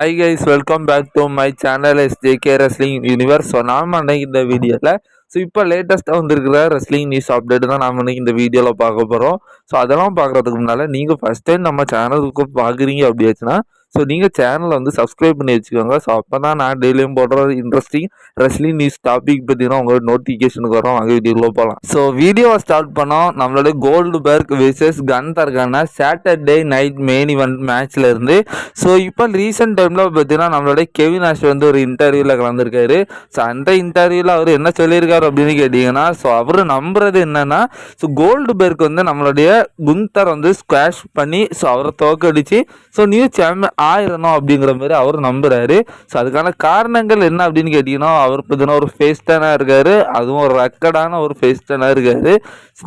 Hi guys welcome back to my channel S JK wrestling universe so நாம் அன்னைக்கு இந்த வீடியோவில் ஸோ இப்போ லேட்டஸ்ட்டாக வந்திருக்கிற ரெஸ்லிங் நியூஸ் அப்டேட் தான் நாம் இன்னைக்கு இந்த வீடியோவில் பார்க்க போகிறோம் ஸோ அதெல்லாம் பார்க்குறதுக்கு முன்னால் நீங்கள் ஃபஸ்ட் டைம் நம்ம சேனலுக்கு பார்க்குறீங்க அப்படியாச்சுன்னா ஸோ நீங்கள் சேனலை வந்து சப்ஸ்கிரைப் பண்ணி வச்சுக்கோங்க. ஸோ அப்போ தான் நான் டெய்லியும் போடுற இன்ட்ரெஸ்டிங் ரெஸ்லிங் நியூஸ் டாபிக் பார்த்தீங்கன்னா உங்களோட நோட்டிஃபிகேஷனுக்கு வரும். அங்கே வீடியோவில் போகலாம் ஸோ வீடியோவை ஸ்டார்ட் பண்ணோம். நம்மளோட கோல்டு பேர்க் விசஸ் கன் தர்கான சாட்டர்டே நைட் மெயின் இவெண்ட் மேட்ச்ல இருந்து. ஸோ இப்போ ரீசெண்ட் டைமில் பார்த்தீங்கன்னா நம்மளோட கெவின் ஆஷ் வந்து ஒரு இன்டர்வியூவில் கலந்துருக்காரு. ஸோ அந்த இன்டர்வியூவில் அவர் என்ன சொல்லியிருக்காரு அப்படின்னு கேட்டிங்கன்னா ஸோ அவர் நம்புறது என்னன்னா ஸோ கோல்டு பேர்க் வந்து நம்மளுடைய குந்தர் வந்து ஸ்குவாஷ் பண்ணி ஸோ அவரை தோக்கடிச்சு ஸோ நியூ சாம்பியன் ஆயிரணும் அப்படிங்கிற மாதிரி அவர் நம்புறாரு. ஸோ அதுக்கான காரணங்கள் என்ன அப்படின்னு கேட்டிங்கன்னா அவர் பார்த்தீங்கன்னா ஒரு ஃபேஸ்டனாக இருக்காரு. அதுவும் ஒரு ரெக்கடான ஒரு ஃபேஸ்டனாக இருக்காரு.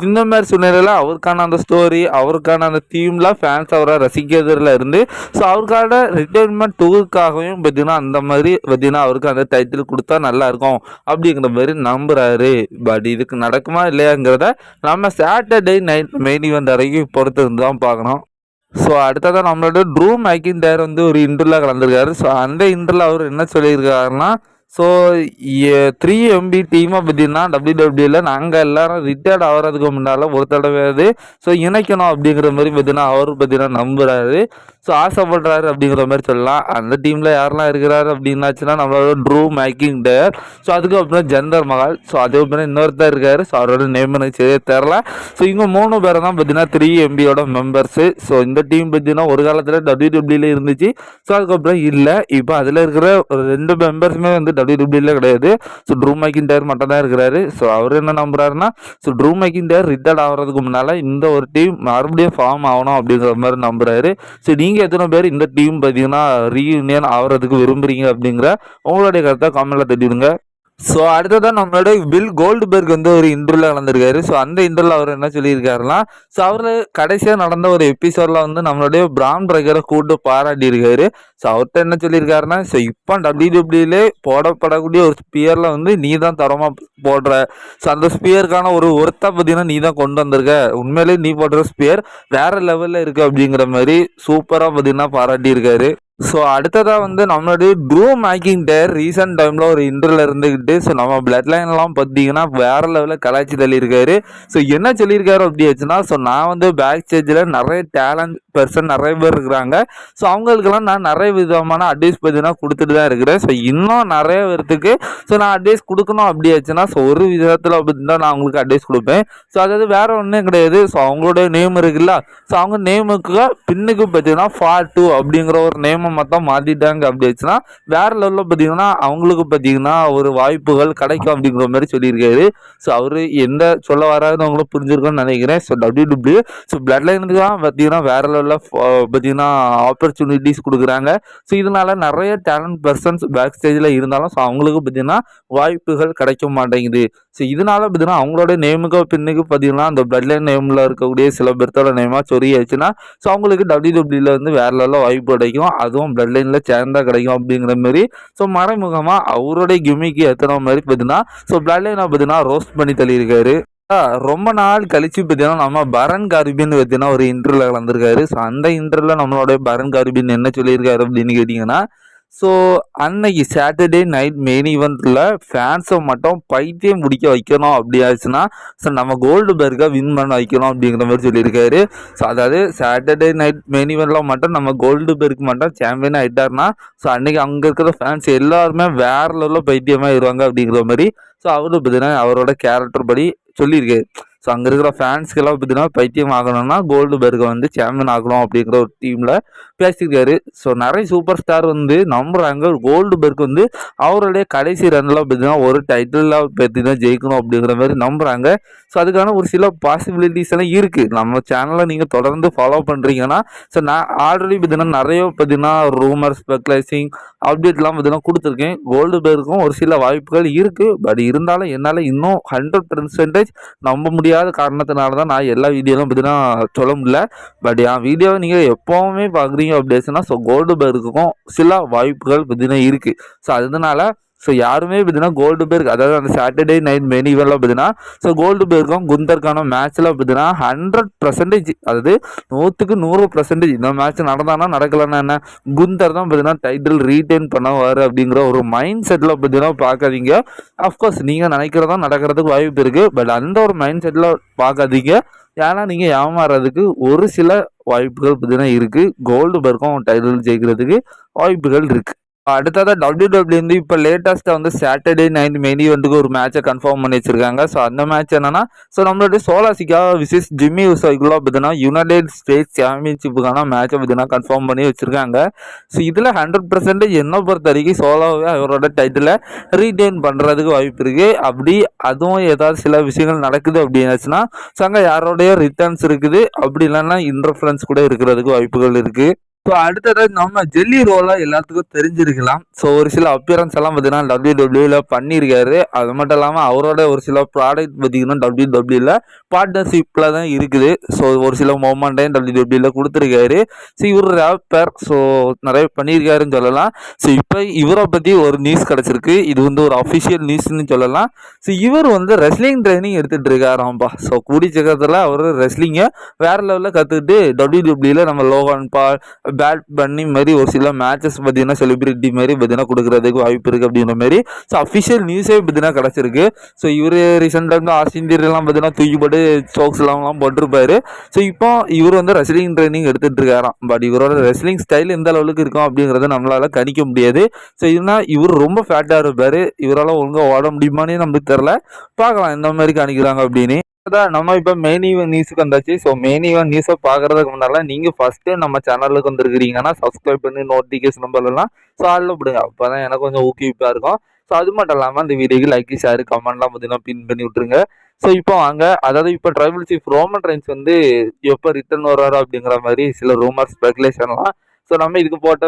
இந்த மாதிரி சூழ்நிலையில் அவருக்கான அந்த ஸ்டோரி அவருக்கான அந்த தீம்லாம் ஃபேன்ஸ் அவரை ரசிக்கிறதுல இருந்து ஸோ அவருக்கான ரிட்டைர்மெண்ட் டூருக்காகவும் பார்த்தீங்கன்னா அந்த மாதிரி பார்த்தீங்கன்னா அவருக்கு அந்த டைட்டில் கொடுத்தா நல்லாயிருக்கும் அப்படிங்கிற மாதிரி நம்புறாரு. பட் இதுக்கு நடக்குமா இல்லையாங்கிறத நம்ம சாட்டர்டே நைட் மெயின் இவெண்ட் வரைக்கும் பொறுத்து இருந்து தான் பார்க்கணும். ஸோ அடுத்ததான் நம்மளோட ட்ரூ மேக்கிங் டயர் வந்து ஒரு இன்டர்வியூவில் கலந்துருக்காரு. ஸோ அந்த இன்டர்வியூவில் அவர் என்ன சொல்லியிருக்காருன்னா ஸோ த்ரீ எம்பி டீமை பார்த்தீங்கன்னா டபிள்யூ டபிள்யூவில் நாங்கள் எல்லாரும் ரிட்டையர்ட் ஆகிறதுக்கு முன்னால் ஒரு தடவையாவது ஸோ இணைக்கணும் அப்படிங்கிற மாதிரி பார்த்தீங்கன்னா அவர் பார்த்தீங்கன்னா நம்புறாரு. ஸோ ஆசைப்படுறாரு அப்படிங்கிற மாதிரி சொல்லலாம். அந்த டீமில் யாரெல்லாம் இருக்கிறாரு அப்படின்னாச்சுன்னா நம்மளோட ட்ரூ மேக்கிங் டேர் ஸோ அதுக்கப்புறம் ஜெந்தர் மகால் ஸோ அதுக்கப்புறம் இன்னொருத்தர் இருக்கார். ஸோ அவரோட நேம் எனக்கு சரியாக தெரில ஸோ இவங்க மூணு பேர் தான் பார்த்தீங்கன்னா த்ரீ எம்பியோட மெம்பர்ஸு ஸோ இந்த டீம் பார்த்தீங்கன்னா ஒரு காலத்தில் டபிள்யூ டபிள்யூல இருந்துச்சு. ஸோ அதுக்கப்புறம் இல்லை. இப்போ அதில் இருக்கிற ஒரு ரெண்டு மெம்பர்ஸுமே வந்து அப்படி இப்படிலாம் கிடையாது. ஸோ ட்ரூ மேக்கிங் மட்டும் தான் இருக்கிறாரு. ஸோ அவர் என்ன நம்புறாருன்னா so true making their retired ஆகிறதுக்கு முன்னால் இந்த ஒரு டீம் மறுபடியும் ஃபார்ம் ஆகணும் அப்படிங்கிற மாதிரி நம்புறாரு. ஸோ நீங்கள் எத்தனை பேர் இந்த டீம் பார்த்தீங்கன்னா ரீயூனியன் ஆகிறதுக்கு விரும்புகிறீங்க அப்படிங்கிற உங்களுடைய கருத்தை காமெண்ட்டில் தட்டிவிடுங்க ஸோ அடுத்ததான் நம்மளோட பில் கோல்டுபெர்க் வந்து ஒரு இன்டர்வியூல நடந்திருக்காரு ஸோ அந்த இன்டர்வியூல அவர் என்ன சொல்லியிருக்காருன்னா ஸோ அவர் கடைசியாக நடந்த ஒரு எபிசோடில் வந்து நம்மளுடைய பிரான் பிரகரை கூட்டு பாராட்டியிருக்காரு. ஸோ அவர்கிட்ட என்ன சொல்லியிருக்காருன்னா ஸோ இப்போ டபிள்யூடபிள்யூலே போடப்படக்கூடிய ஒரு ஸ்பியரில் வந்து நீ தான் தரமாக போடுற. ஸோ அந்த ஸ்பியருக்கான ஒரு ஒருத்தா பார்த்தீங்கன்னா நீ தான் கொண்டு வந்திருக்க. உண்மையிலேயே நீ போடுற ஸ்பியர் வேறு லெவலில் இருக்குது அப்படிங்கிற மாதிரி சூப்பராக பார்த்தீங்கன்னா பாராட்டியிருக்காரு. ஸோ அடுத்ததாக வந்து நம்மளுடைய ட்ரூ மேக்கிங் டேர் ரீசெண்ட் டைமில் ஒரு இன்டர்வில் இருந்துக்கிட்டு ஸோ நம்ம பிளட் லைன்லாம் பார்த்தீங்கன்னா வேற லெவலில் கலாச்சி தள்ளியிருக்காரு. ஸோ என்ன சொல்லியிருக்காரு அப்படி ஆச்சுன்னா ஸோ நான் வந்து பேக் ஸ்டேஜில் நிறைய டேலண்ட் பர்சன் நிறைய பேர் இருக்கிறாங்க. ஸோ அவங்களுக்கெல்லாம் நான் நிறைய விதமான அட்வைஸ் பார்த்தீங்கன்னா கொடுத்துட்டு தான் இருக்கிறேன். ஸோ இன்னும் நிறைய பேர்த்துக்கு ஸோ நான் அட்வைஸ் கொடுக்கணும் அப்படி ஆச்சுன்னா ஸோ ஒரு விதத்தில் பார்த்தீங்கன்னா நான் அவங்களுக்கு அட்வைஸ் கொடுப்பேன். ஸோ அதாவது வேறு ஒன்றும் கிடையாது. ஸோ அவங்களோட நேம் இருக்குல்ல ஸோ அவங்க நேமுக்கு பின்னுக்கு பார்த்தீங்கன்னா ஃபார் டூ அப்படிங்கிற ஒரு நேம் மொத்தம் மாற்றிட்டாங்க அப்படி ஆச்சுன்னா வேற லெவலில் பார்த்தீங்கன்னா அவங்களுக்கு பார்த்தீங்கன்னா ஒரு வாய்ப்புகள் கிடைக்கும் அப்படிங்கிற மாதிரி சொல்லியிருக்காரு. ஸோ அவர் எந்த சொல்ல வராதுன்னு அவங்களும் நினைக்கிறேன். So W W so blood லைனுக்கு தான் பார்த்தீங்கன்னா வேற லெவலில் பார்த்தீங்கன்னா ஆப்பர்ச்சுனிட்டிஸ் கொடுக்குறாங்க. ஸோ இதனால நிறைய டேலண்ட் பர்சன்ஸ் பேக் ஸ்டேஜில் இருந்தாலும் ஸோ அவங்களுக்கு பார்த்தீங்கன்னா வாய்ப்புகள் கிடைக்க மாட்டேங்குது. ஸோ இதனால பார்த்தீங்கன்னா அவங்களோட நேமுக்கு பின்னுக்கு பார்த்தீங்கன்னா அந்த பிளட் லைன் நேமில் இருக்கக்கூடிய சில பேர்த்தோட நேமாக சொரியாச்சுன்னா ஸோ அவங்களுக்கு டபிள்யூ டபிள்யூல வந்து வேற லெவலில் வாய்ப்பு கிடைக்கும். அதுவும் பிளட் லைனில் சேர்ந்தா கிடைக்கும் அப்படிங்கிற மாதிரி. ஸோ மறைமுகமாக அவருடைய கிமிக்கு எத்தனை மாதிரி பார்த்தீங்கன்னா ஸோ பிளட் லைனை பார்த்தீங்கன்னா ரோஸ்ட் பண்ணி தள்ளியிருக்காரு. ரொம்ப நாள் கழிச்சு பார்த்தீங்கன்னா நம்ம பரன் கார்பின் பார்த்தீங்கன்னா ஒரு இன்டர்வியூவில் கலந்துருக்காரு. ஸோ அந்த இன்டர்வியூவில் நம்மளோட பரன் கார்பின் என்ன சொல்லியிருக்காரு அப்படின்னு கேட்டிங்கன்னா ஸோ அன்னைக்கு சாட்டர்டே நைட் மெயின் ஈவெண்ட்டில் ஃபேன்ஸை மட்டும் பைத்தியம் முடிக்க வைக்கணும் அப்படி ஆச்சுன்னா ஸோ நம்ம கோல்டு பெர்கை வின் பண்ண வைக்கணும் அப்படிங்கிற மாதிரி சொல்லியிருக்காரு. ஸோ அதாவது சாட்டர்டே நைட் மெயின் ஈவெண்ட்டில் மட்டும் நம்ம கோல்டு பெர்க் மட்டும் சாம்பியன் ஆகிட்டாருன்னா ஸோ அன்றைக்கி அங்கே இருக்கிற ஃபேன்ஸ் எல்லாருமே வேற லெவலில் பைத்தியமாக இருவாங்க அப்படிங்கிற மாதிரி ஸோ அவரு பார்த்தீங்கன்னா அவரோட கேரக்டர் படி சொல்லியிருக்காரு. ஸோ அங்கே இருக்கிற ஃபேன்ஸ்க்கெல்லாம் பார்த்தீங்கன்னா பைத்தியம் ஆகணும்னா கோல்டு பெர்கை வந்து சாம்பியன் ஆகணும் அப்படிங்கிற ஒரு டீமில் பேசியிருக்காரு. ஸோ நிறைய சூப்பர் ஸ்டார் வந்து நம்புகிறாங்க கோல்டு பெர்க் வந்து அவருடைய கடைசி ரன்னில் பார்த்தீங்கன்னா ஒரு டைட்டிலில் பார்த்தீங்கன்னா ஜெயிக்கணும் அப்படிங்கிற மாதிரி நம்புறாங்க. ஸோ அதுக்கான ஒரு சில பாசிபிலிட்டிஸ் எல்லாம் இருக்குது நம்ம சேனலை நீங்கள் தொடர்ந்து ஃபாலோ பண்ணுறீங்கன்னா ஸோ நான் ஆல்ரெடி பார்த்தீங்கன்னா நிறைய பார்த்தீங்கன்னா ரூமர் ஸ்பெக்லைசிங் அப்டேட்லாம் பார்த்தீங்கன்னா கொடுத்துருக்கேன். கோல்டு பெர்க்கும் ஒரு சில வாய்ப்புகள் இருக்குது பட் இருந்தாலும் என்னால் இன்னும் ஹண்ட்ரட் பர்சன்டேஜ் நம்ப முடியும் காரணத்தினால தான் நான் எல்லா வீடியோலும் பார்த்தீங்கன்னா சொல்ல முடியல. பட் என் வீடியோவை நீங்கள் எப்போவுமே பார்க்குறீங்க அப்படின்னா ஸோ கோல்டு பர்க்குக்கும் சில வாய்ப்புகள் பார்த்தீங்கன்னா இருக்குது ஸோ அதனால ஸோ யாருமே பார்த்தீங்கன்னா கோல்டு பேர்க் அதாவது அந்த சாட்டர்டே நைட் மெயின் இவெல்லாம் பார்த்தீங்கன்னா ஸோ கோல்டு பேருக்கும் குந்தருக்கான மேட்ச்லாம் பார்த்தீங்கன்னா ஹண்ட்ரட் பர்சன்டேஜ் அதாவது நூற்றுக்கு நூறு பர்சன்டேஜ் இந்த மேட்ச் நடந்தானா நடக்கலன்னா என்ன? குந்தர் தான் பார்த்தீங்கன்னா டைட்டில் ரீட்டைன் பண்ணுவார் அப்படிங்கிற ஒரு மைண்ட் செட்டில் பார்த்தீங்கன்னா பார்க்காதீங்க. அஃப்கோர்ஸ் நீங்கள் நினைக்கிறதா நடக்கிறதுக்கு வாய்ப்பு இருக்குது பட் அந்த ஒரு மைண்ட் செட்டில் பார்க்காதீங்க. ஏன்னா நீங்கள் ஏமாறுறதுக்கு ஒரு சில வாய்ப்புகள் பார்த்தீங்கன்னா இருக்குது கோல்டு பேருக்கும் டைட்டில் ஜெயிக்கிறதுக்கு வாய்ப்புகள் இருக்குது அடுத்ததாக டபிள்யூ டபிள்யூ வந்து இப்போ லேட்டஸ்ட்டாக வந்து சாட்டர்டே நைட் மெனி வந்து ஒரு மேட்சை கன்ஃபார்ம் பண்ணி வச்சிருக்காங்க. ஸோ அந்த மேட்ச் என்னன்னா ஸோ நம்மளுடைய சோலாசிக்கா விசிஸ் ஜிம்மி உசைக்குள்ள பார்த்தீங்கன்னா யுனைடெட் ஸ்டேட்ஸ் சாம்பியன்ஷிப்புக்கான மேட்சை பார்த்தீங்கன்னா கன்ஃபார்ம் பண்ணி வச்சிருக்காங்க. ஸோ இதில் ஹண்ட்ரட் பர்சன்டேஜ் என்ன பொறுத்த வரைக்கும் சோலாவே அவரோட டைட்டிலை ரீடைன் பண்ணுறதுக்கு வாய்ப்பு இருக்குது அப்படி அதுவும் ஏதாவது சில விஷயங்கள் நடக்குது அப்படின்னாச்சுன்னா ஸோ அங்கே யாரோடைய ரிட்டர்ன்ஸ் இருக்குது. அப்படி இல்லைன்னா இன்டர்ஃபரன்ஸ் கூட இருக்கிறதுக்கு வாய்ப்புகள் இருக்குது ஸோ அடுத்தது நம்ம ஜெல்லி ரோலா எல்லாத்துக்கும் தெரிஞ்சிருக்கலாம். ஸோ ஒரு சில அப்பியரன்ஸ் எல்லாம் பார்த்தீங்கன்னா டபிள்யூ டபிள்யூல பண்ணியிருக்காரு. அது மட்டும் இல்லாமல் அவரோட ஒரு சில ப்ராடக்ட் பார்த்தீங்கன்னா டபிள்யூ டபிள்யூல பார்ட்னர்ஷிப்பில் தான் இருக்குது. ஸோ ஒரு சில மொமெண்ட்டையும் டபிள்யூ டபிள்யூல கொடுத்துருக்காரு. ஸோ இவர் ரேப்பர் ஸோ நிறைய பண்ணியிருக்காருன்னு சொல்லலாம். ஸோ இப்போ இவரை பற்றி ஒரு நியூஸ் கிடச்சிருக்கு. இது வந்து ஒரு அஃபிஷியல் நியூஸ்னு சொல்லலாம். ஸோ இவர் வந்து ரெஸ்லிங் ட்ரைனிங் எடுத்துகிட்டு இருக்காராம்ப்பா ஸோ கூடி சக்கரத்தில் அவர் ரெஸ்லிங்கை வேறு லெவலில் கற்றுக்கிட்டு டபிள்யூ டபிள்யூல நம்ம லோகான் பால் பேட் பண்ணி மாதிரி ஒரு சில மேட்சஸ் பார்த்தீங்கன்னா செலிபிரிட்டி மாதிரி பார்த்தீங்கன்னா கொடுக்குறதுக்கு வாய்ப்பு இருக்குது அப்படின்ற மாதிரி. ஸோ அஃபிஷியல் நியூஸே பார்த்தீங்கன்னா கிடச்சிருக்கு. ஸோ இவர் ரீசெண்டாக வந்து ஆஸ்திரேலியெல்லாம் பார்த்தீங்கன்னா தூக்கிப்பட்டு ஸ்டோக்ஸ் எல்லாம்லாம் போட்டிருப்பாரு. ஸோ இப்போ இவர் வந்து ரெஸ்லிங் ட்ரைனிங் எடுத்துகிட்டு இருக்காராம். பட் இவரோட ரெஸ்லிங் ஸ்டைல் எந்த அளவுக்கு இருக்கும் அப்படிங்கிறத நம்மளால் கணிக்க முடியாது. ஸோ இதுனா இவர் ரொம்ப ஃபேட்டாக இருப்பார். இவரால் ஒழுங்காக ஓட முடியுமானே நம்மளுக்கு தெரில பார்க்கலாம் எந்த மாதிரி காணிக்கிறாங்க அப்படின்னு. அதான் நம்ம இப்போ மெயின் ஈவன் நியூஸுக்கு வந்தாச்சு. ஸோ மெயின் ஈவன் நியூஸை பார்க்குறதுக்கு முன்னால் நீங்கள் ஃபஸ்ட்டு நம்ம சேனலுக்கு வந்துருக்கிறீங்கன்னா சப்ஸ்கிரைப் பண்ணி நோட்டிஃபிகேஷன் நம்பர்லாம் ஸோ விடுங்க அப்போ தான் எனக்கு கொஞ்சம் ஊக்குவிப்பாக இருக்கும். ஸோ அது மட்டும் இல்லாமல் அந்த வீடியோக்கு லைக் ஷேர் கமெண்ட்லாம் பார்த்தீங்கன்னா பின் பண்ணி விட்ருங்க ஸோ இப்போ வாங்க. அதாவது இப்போ ட்ரைபிள் சீஃப் ரோமன் ரைன்ஸ் வந்து எப்போ ரிட்டர்ன் வர்றாரு அப்படிங்கிற மாதிரி சில ரூமர் ஸ்பெகுலேஷன்லாம் ஸோ நம்ம இதுக்கு போட்ட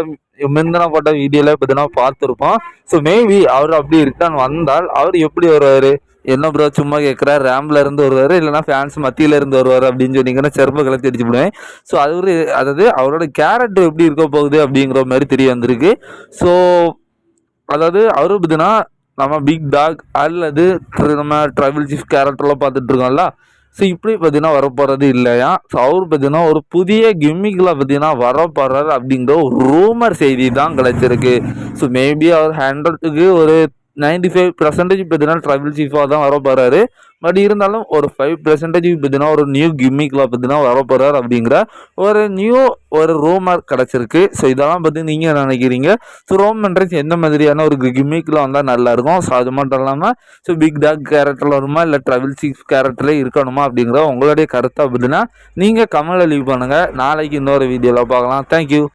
முந்தின போட்ட வீடியோவில் பார்த்தீங்கன்னா பார்த்துருப்போம். ஸோ மேபி அவர் அப்படி ரிட்டர்ன் வந்தால் அவர் எப்படி வருவார்? என்ன ப்ரோ சும்மா கேட்குறா ரேம்ல இருந்து வருவார் இல்லைனா ஃபேன்ஸ் மத்தியில இருந்து வருவார் அப்படின்னு சொன்னீங்கன்னா செருப்ப கலத்தி அடிச்சு விடுவேன். ஸோ அது ஒரு அதாவது அவரோட கேரக்டர் எப்படி இருக்க போகுது அப்படிங்கிற மாதிரி தெரிய வந்திருக்கு. ஸோ அதாவது அவரு பார்த்தீங்கன்னா நம்ம பிக் டாக் அல்லது நம்ம ட்ரைபிள் சீஃப் கேரக்டர்லாம் பார்த்துட்டு இருக்கோம்ல. ஸோ இப்படி பார்த்தீங்கன்னா வரப்போகிறது இல்லையா? ஸோ அவர் பார்த்தீங்கன்னா ஒரு புதிய கிம்மிக்கில் பார்த்தீங்கன்னா வரப்போறாரு அப்படிங்கிற ஒரு ரூமர் செய்தி தான் கிடைச்சிருக்கு. ஸோ மேபி அவர் ஹண்ட்ரட்டுக்கு ஒரு நைன்டி ஃபைவ் பர்சன்டேஜ் பார்த்தீங்கன்னா ட்ரைபிள் சீஃபாக தான் வர போகிறாரு பட் இருந்தாலும் ஒரு ஃபைவ் பர்சன்டேஜ் பார்த்தீங்கன்னா ஒரு நியூ கிம்மிக்கில் பார்த்தீங்கன்னா வர போகிறார் அப்படிங்கிற ஒரு நியூ ஒரு ரோமர் கிடச்சிருக்கு. ஸோ இதெல்லாம் பற்றி நீங்கள் நினைக்கிறீங்க? ஸோ ரோம் மென்ட்ரன்ஸ் எந்த மாதிரியான ஒரு கிம்மிக்கில் வந்தால் நல்லாயிருக்கும்? ஸோ அது மட்டும் இல்லாமல் ஸோ பிக் டாக் கேரக்டரில் வருமா? இல்லை ட்ரைபிள் சீஃப் கேரக்டரில் இருக்கணுமா? அப்படிங்கிற உங்களுடைய கருத்தை அப்படின்னா நீங்கள் கமலில் லீவ் பண்ணுங்கள் நாளைக்கு இன்னொரு வீடியோவில் பார்க்கலாம். தேங்க்யூ